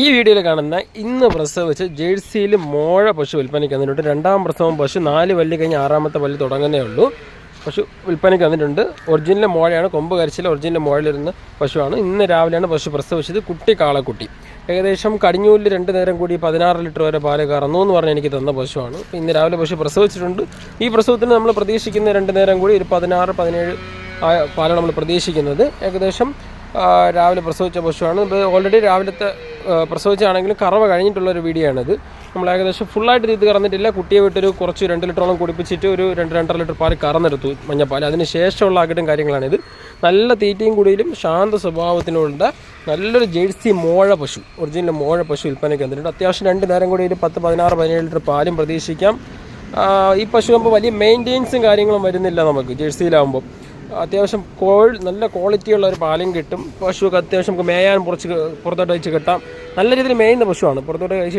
ഈ വീഡിയോയിൽ കാണുന്ന ഇന്ന് പ്രസവിച്ച് ജേഴ്സിയിൽ മോഴ പശു വിൽപ്പനയ്ക്ക് വന്നിട്ടുണ്ട്. രണ്ടാം പ്രസവം പശു നാല് പല്ല് കഴിഞ്ഞ് ആറാമത്തെ പല്ല് തുടങ്ങുന്നേ ഉള്ളൂ. പശു വിൽപ്പനയ്ക്ക് വന്നിട്ടുണ്ട്. ഒറിജിനൽ മോഴയാണ് കൊമ്പ് കരിച്ചിൽ ഒറിജിനൽ മോഴയിലിരുന്ന പശുവാണ്. ഇന്ന് രാവിലെയാണ് പശു പ്രസവിച്ചത് കുട്ടി കാളക്കുട്ടി. ഏകദേശം കടിഞ്ഞൂലിൽ രണ്ട് നേരം കൂടി പതിനാറ് ലിറ്റർ വരെ പാൽ കറന്നു എന്ന് പറഞ്ഞ് എനിക്ക് തന്ന പശുവാണ്. ഇന്ന് രാവിലെ പശു പ്രസവിച്ചിട്ടുണ്ട്. ഈ പ്രസവത്തിന് നമ്മൾ പ്രതീക്ഷിക്കുന്ന രണ്ട് നേരം കൂടി ഒരു പതിനാറ് പതിനേഴ് പാലാണ് നമ്മൾ പ്രതീക്ഷിക്കുന്നത്. ഏകദേശം രാവിലെ പ്രസവിച്ച പശുവാണ്. ഇത് ഓൾറെഡി രാവിലത്തെ പ്രസവിച്ചാണെങ്കിലും കറവ കഴിഞ്ഞിട്ടുള്ള ഒരു വീഡിയോ ആണിത് നമ്മൾ ഏകദേശം ഫുള്ളായിട്ട് ഇത് കറന്നിട്ടില്ല. കുട്ടിയെ വിട്ടൊരു കുറച്ച് രണ്ട് ലിറ്ററോളം കുടിപ്പിച്ചിട്ട് ഒരു രണ്ട് രണ്ടര ലിറ്റർ പാൽ കറന്നെടുത്തു മഞ്ഞപ്പാൽ അതിന് ശേഷമുള്ള അകിടും കാര്യങ്ങളാണിത്. നല്ല തീറ്റയും കുടിയിലും ശാന്ത സ്വഭാവത്തിനുള്ള നല്ലൊരു ജേഴ്സി മോഴ പശു. ഒറിജിനൽ മോഴ പശു വിൽപ്പനയ്ക്ക് വന്നിട്ടുണ്ട്. അത്യാവശ്യം രണ്ട് നേരം കൂടി ഒരു പത്ത് പതിനാറ് പതിനേഴ് ലിറ്റർ പാലും പ്രതീക്ഷിക്കാം. ഈ പശു ആകുമ്പോൾ വലിയ മെയിന്റെനൻസും കാര്യങ്ങളും വരുന്നില്ല നമുക്ക് ജേഴ്സിയിലാകുമ്പോൾ. അത്യാവശ്യം കോഴി നല്ല ക്വാളിറ്റിയുള്ള ഒരു പാലും കിട്ടും. പശുവൊക്കെ അത്യാവശ്യം നമുക്ക് മേയാൻ കുറച്ച് പുറത്തോട്ട് വെച്ച് കിട്ടാം. നല്ല രീതിയിൽ മേയുന്ന പശുവാണ്. പുറത്തോട്ട് കഴിച്ച്